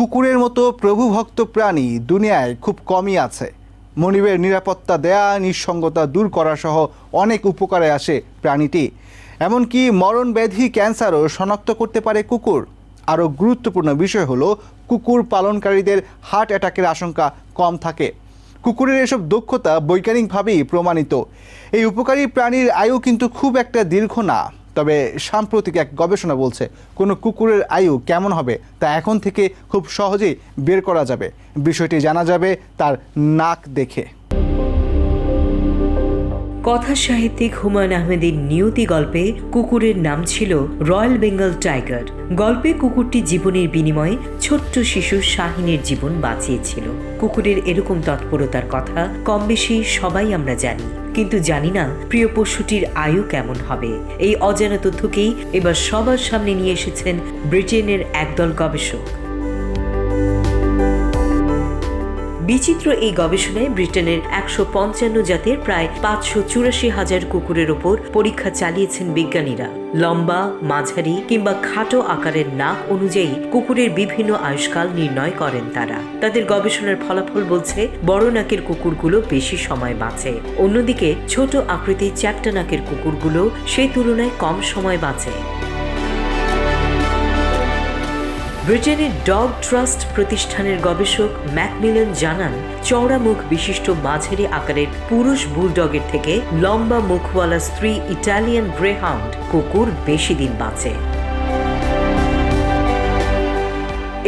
কুকুরের মতো প্রভুভক্ত প্রাণী দুনিয়ায় খুব কমই আছে। মনিবের নিরাপত্তা দেয়া, নিঃসঙ্গতা দূর করা সহ অনেক উপকারে আসে প্রাণীটি। এমনকি মরণ ব্যাধি ক্যান্সারও শনাক্ত করতে পারে কুকুর। আরও গুরুত্বপূর্ণ বিষয় হলো, কুকুর পালনকারীদের হার্ট অ্যাটাকের আশঙ্কা কম থাকে। কুকুরের এসব দক্ষতা বৈজ্ঞানিকভাবেই প্রমাণিত। এই উপকারী প্রাণীর আয়ু কিন্তু খুব একটা দীর্ঘ না। তবে সাম্প্রতিক এক গবেষণা বলছে, কোনো কুকুরের আয়ু কেমন হবে তা এখন থেকে খুব সহজেই বের করা যাবে। বিষয়টি জানা যাবে তার নাক দেখে। কথা সাহিত্যিক হুমায়ুন আহমেদের নিয়তি গল্পে কুকুরের নাম ছিল রয়্যাল বেঙ্গল টাইগার। গল্পে কুকুরটি জীবনের বিনিময়ে ছোট্ট শিশু শাহিনের জীবন বাঁচিয়েছিল। কুকুরের এরকম তৎপরতার কথা কম বেশি সবাই আমরা জানি। কিন্তু জানি না প্রিয় পশুটির আয়ু কেমন হবে। এই অজানা তথ্যকেই এবার সবার সামনে নিয়ে এসেছেন ব্রিটেনের একদল গবেষক। বিচিত্র এই গবেষণায় ব্রিটেনের একশো পঞ্চান্ন জাতের প্রায় পাঁচশো চুরাশি হাজার কুকুরের ওপর পরীক্ষা চালিয়েছেন বিজ্ঞানীরা। লম্বা, মাঝারি কিংবা খাটো আকারের নাক অনুযায়ী কুকুরের বিভিন্ন আয়ুষ্কাল নির্ণয় করেন তারা। তাদের গবেষণার ফলাফল বলছে, বড় নাকের কুকুরগুলো বেশি সময় বাঁচে। অন্যদিকে, ছোট আকৃতির চ্যাপ্টা নাকের কুকুরগুলো সেই তুলনায় কম সময় বাঁচে। ব্রিটেনের ডগ ট্রাস্ট প্রতিষ্ঠানের গবেষক ম্যাকমিলন জানান, চওড়া মুখ বিশিষ্ট মাঝারি আকারের পুরুষ বুলডগের থেকে লম্বা মুখওয়ালা স্ত্রী ইটালিয়ান গ্রেহাউন্ড কুকুর বেশি দিন বাঁচে।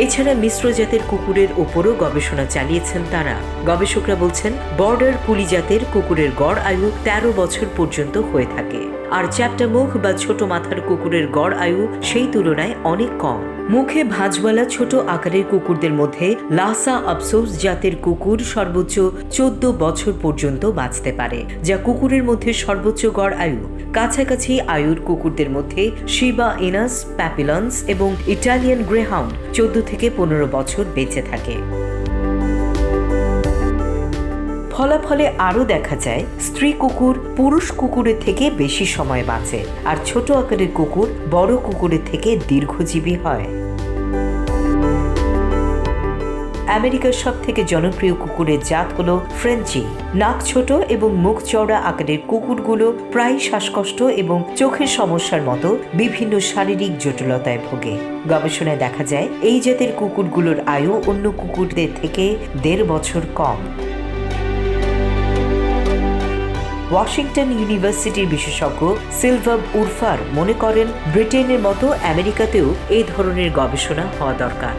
এছাড়া মিশ্র জাতের কুকুরের ওপরও গবেষণা চালিয়েছেন তারা। গবেষকরা বলছেন, বর্ডার কুলি জাতের কুকুরের গড় আয়ু তেরো বছর পর্যন্ত হয়ে থাকে। আর চ্যাপ্টা মুখ বা ছোট মাথার কুকুরের গড় আয়ু সেই তুলনায় অনেক কম। মুখে ভাঁজওয়ালা ছোট আকারের কুকুরদের মধ্যে লাসা আফসোস জাতের কুকুর সর্বোচ্চ চোদ্দ বছর পর্যন্ত বাঁচতে পারে, যা কুকুরের মধ্যে সর্বোচ্চ গড় আয়ু। কাছাকাছি আয়ুর কুকুরদের মধ্যে শিবা ইনাস, প্যাপিলন্স এবং ইটালিয়ান গ্রেহাউন্ড চোদ্দ থেকে পনেরো বছর বেঁচে থাকে। ফলাফলে আরও দেখা যায়, স্ত্রী কুকুর পুরুষ কুকুরের থেকে বেশি সময় বাঁচে আর ছোট আকারের কুকুর বড় কুকুরের থেকে দীর্ঘজীবী হয়। আমেরিকার সব থেকে জনপ্রিয় কুকুরের জাত হল ফ্রেঞ্চি। নাক ছোট এবং মুখ চওড়া আকারের কুকুরগুলো প্রায় শ্বাসকষ্ট এবং চোখের সমস্যার মতো বিভিন্ন শারীরিক জটিলতায় ভোগে। গবেষণায় দেখা যায়, এই জাতের কুকুরগুলোর আয়ু অন্য কুকুরদের থেকে দেড় বছর কম। ওয়াশিংটন ইউনিভার্সিটির বিশেষজ্ঞ সিলভাব উরফার মনে করেন ব্রিটেনের মতো আমেরিকাতেও এই ধরনের গবেষণা হওয়া দরকার।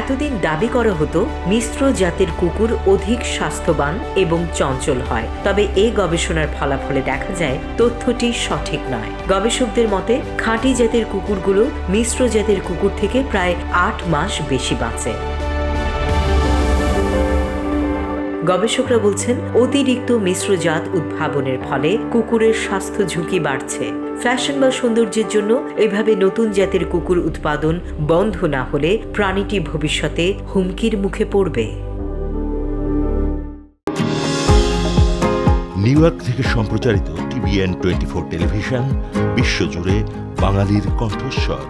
এতদিন দাবি করা হতো, মিশ্র জাতের কুকুর অধিক স্বাস্থ্যবান এবং চঞ্চল হয়। তবে এই গবেষণার ফলাফলে দেখা যায়, তথ্যটি সঠিক নয়। গবেষকদের মতে, খাঁটি জাতের কুকুরগুলো মিশ্র জাতের কুকুর থেকে প্রায় আট মাস বেশি বাঁচে। গবেষকরা বলছেন, অতিরিক্ত মিশ্র জাত উদ্ভাবনের ফলে কুকুরের স্বাস্থ্য ঝুঁকি বাড়ছে। ফ্যাশন বা সৌন্দর্যের জন্য এভাবে নতুন জাতের কুকুর উৎপাদন বন্ধ না হলে প্রাণীটি ভবিষ্যতে হুমকির মুখে পড়বে। নিউ ইয়র্ক থেকে সম্প্রচারিত টিভিএন টোয়েন্টি ফোর টেলিভিশন, বিশ্বজুড়ে বাঙালির কণ্ঠস্বর।